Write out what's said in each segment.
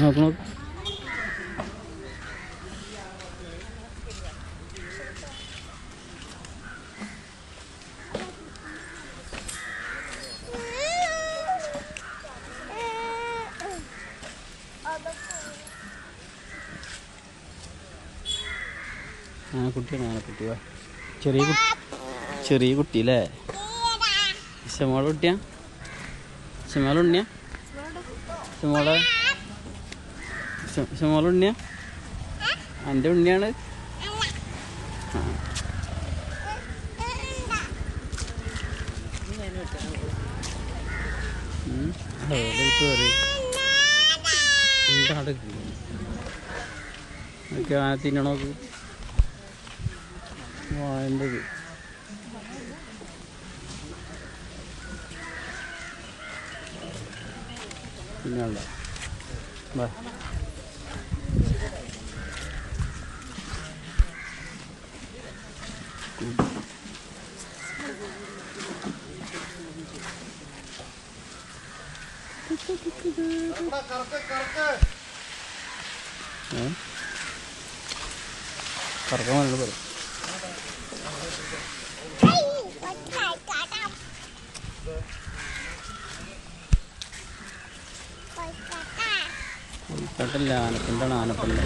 നോക്ക് നോക്ക് ആനക്കുട്ടിയാണ് ആനക്കുട്ടി വാ. ചെറിയ ചെറിയ കുട്ടി അല്ലേ ചെമ്മോളെ കുട്ടിയാ? ചെമ്മോളുണ്ണിയാ ഉണ്ണിയാ ശമോള ഉണ്ണിയാ? എന്റെ ഉണ്ണിയാണ്. ഉം. ആ, തിന്നണോക്ക് വാഴന്റെത് പിന്നെ ഉണ്ടോ വേണ്ടി പറയും കോഴിക്കാട്ടല്ല ആനപ്പിണ്ടാണ് ആനപ്പിണ്ട.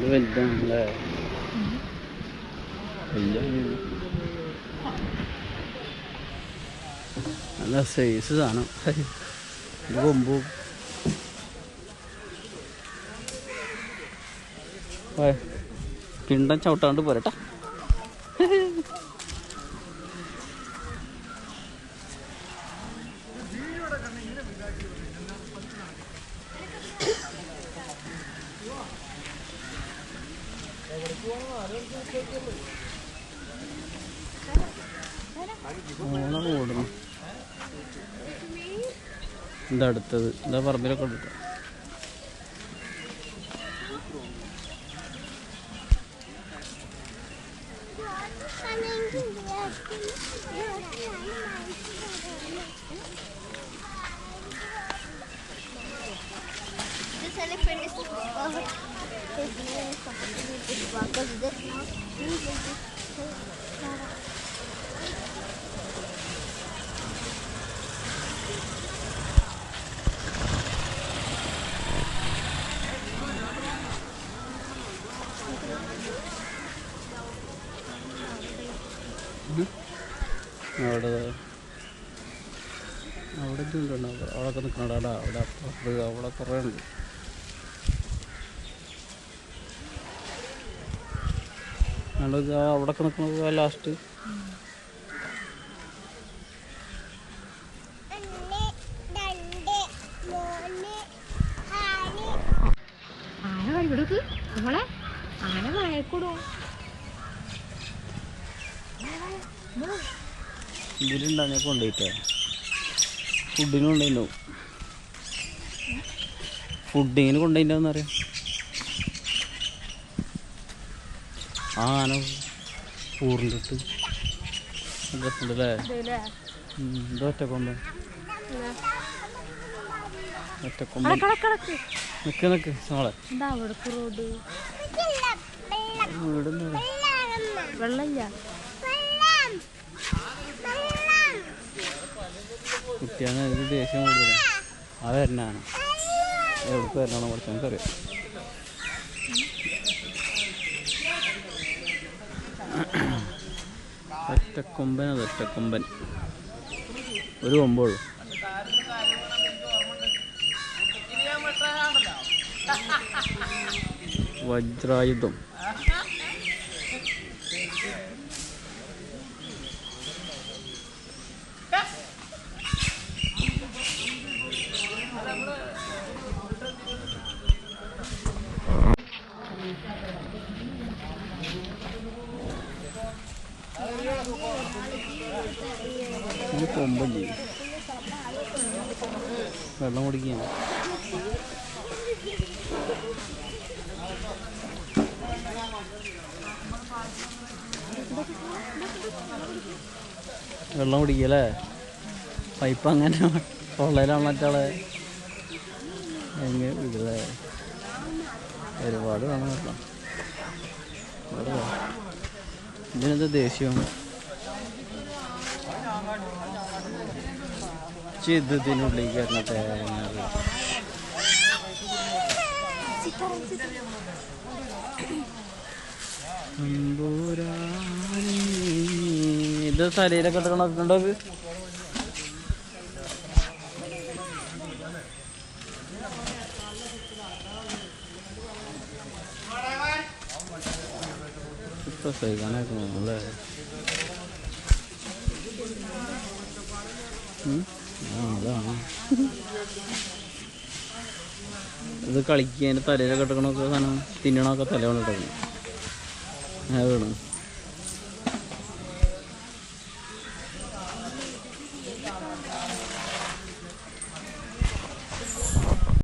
ഇത് വലുതാണ് അല്ലേ നല്ല സൈസ് സാധനം ഇത് കൊമ്പു പിണ്ടം ചവിട്ടാണ്ട് പോരട്ടാ ഓടുന്നു എന്താ അടുത്തത് എന്താ പറമ്പിലൊക്കെ ഉണ്ട് This elephant is അവിടെ അവിടെ എന്തുണ്ടോ അവിടെ അവിടെ നിൽക്കണടാ അവിടെ അവിടെ കുറേ ഉണ്ട്. അവിടെ അവിടെ നിൽക്കുന്നത് ലാസ്റ്റ് നമ്മളെ ആന ഞാൻ കൊണ്ടുപോയിട്ടേ ഫുഡിന് കൊണ്ടുപോയിട്ടുണ്ടാവും ഫുഡിങ്ങിന് കൊണ്ടുപോയിട്ടുണ്ടാവും അറിയാം ആ ആന രസമുണ്ടല്ലേ ഒറ്റക്കൊമ്പൻ നിക്ക് നിക്ക് വെള്ളമില്ല. കുട്ടിയാണ് ഇത് ദേഷ്യം കൂടുതലാണ് ആ വരണാണ് എവിടേക്ക് വരണോ കുറച്ച് നമുക്കറിയാം. ഒറ്റക്കൊമ്പൻ അത് ഒറ്റക്കൊമ്പൻ ഒരു കൊമ്പുള്ളൂ. വജ്രായുധം. ഈ കൊമ്പല്ലേ? വെള്ളം കുടിക്കുകയാണ്. വെള്ളം കുടിക്കല്ലേ? പൈപ്പ് അങ്ങനെ തൊള്ളയിലാണ് മറ്റാളെ. എങ്ങനെ വിടലേ ഒരുപാട് വേണം വെള്ളം ഒരുപാട് വേണം. ഇതിനെന്ത് ഇത് ഇതിനുള്ളിൽ കയറുന്ന തേങ്ങ. ഇത് തലയിലൊക്കെ ഇട്ടിട്ടുണ്ടോ ഇപ്പൊ ഉം? ആ കളിക്കുക ഇത് കളിക്കാൻ തലയിലൊക്കെ ഇട്ടണൊക്കെ സാധനം തിന്നണൊക്കെ തല കൊണ്ടിട്ടേക്കണം